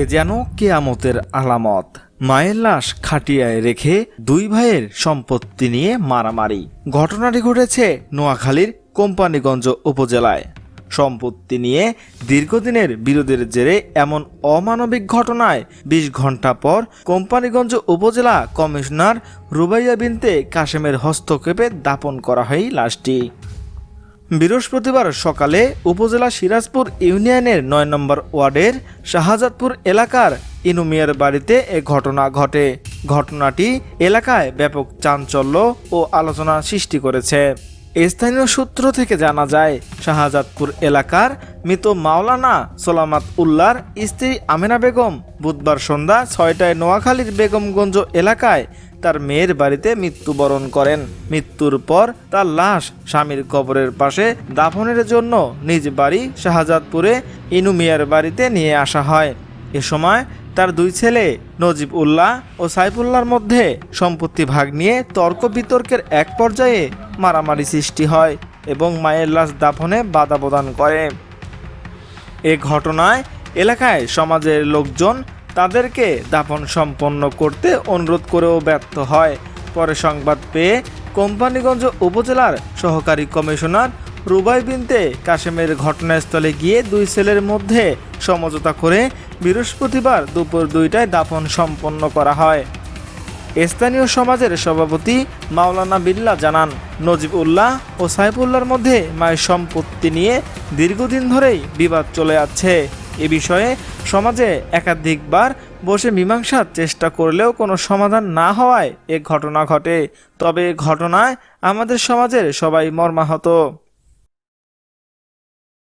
এ যেন কেয়ামতের আলামত। মায়ের লাশ খাটিয়ায় রেখে দুই ভাইয়ের সম্পত্তি নিয়ে মারামারি। ঘটনাটি ঘটেছে নোয়াখালীর কোম্পানিগঞ্জ উপজেলায়। সম্পত্তি নিয়ে দীর্ঘদিনের বিরোধের জেরে এমন অমানবিক ঘটনায় বিশ ঘণ্টা পর কোম্পানিগঞ্জ উপজেলা কমিশনার রুবাইয়া বিনতে কাশেমের হস্তক্ষেপে দাপন করা হয় লাশটি। বৃহস্পতিবার সকালে উপজেলা সিরাজপুর ইউনিয়নের নয় নম্বর ওয়ার্ডের শাহজাদপুর এলাকার ইনুমিয়ার বাড়িতে এ ঘটনা ঘটে। ঘটনাটি এলাকায় ব্যাপক চাঞ্চল্য ও আলোচনা সৃষ্টি করেছে। স্থানীয় সূত্র থেকে জানা যায়, শাহজাদপুর এলাকার মৃত মাওলানা সোলামাত উল্লার স্ত্রী আমেনা বেগম বুধবার সন্ধ্যা ছয়টায় নোয়াখালীর বেগমগঞ্জ এলাকায় তার মেয়ের বাড়িতে মৃত্যুবরণ করেন। মৃত্যুর পর তার লাশ স্বামীর কবরের পাশে দাফনের জন্য নিজ বাড়ি শাহজাদপুরে ইনু মিয়ার বাড়িতে নিয়ে আসা হয়। এ সময় তার দুই ছেলে নজিব উল্লাহ ও সাইফুল্লাহর মধ্যে সম্পত্তি ভাগ নিয়ে তর্ক বিতর্কের এক পর্যায়ে মারামারি সৃষ্টি হয় এবং মায়ের লাশ দাফনে বাধা প্রদান করে। এ ঘটনায় এলাকায় সমাজের লোকজন তাদেরকে দাফন সম্পন্ন করতে অনুরোধ করেও ব্যর্থ হয়। পরে সংবাদ পেয়ে কোম্পানিগঞ্জ উপজেলার সহকারী কমিশনার রুবাই বিনতে কাশেমের ঘটনাস্থলে গিয়ে দুই ছেলের মধ্যে সমঝোতা করে বৃহস্পতিবার দুপুর দুইটায় দাফন সম্পন্ন করা হয়। স্থানীয় সমাজের সভাপতি মাওলানা বিল্লা জানান নজিব উল্লাহ ও সাইফুল্লাহর মধ্যে মায়ের সম্পত্তি নিয়ে দীর্ঘদিন ধরেই বিবাদ চলে যাচ্ছে এ বিষয়ে সমাজে একাধিকবার বসে মীমাংসার চেষ্টা করলেও কোনো সমাধান না হওয়ায় এ ঘটনা ঘটে। তবে ঘটনায় আমাদের সমাজের সবাই মর্মাহত।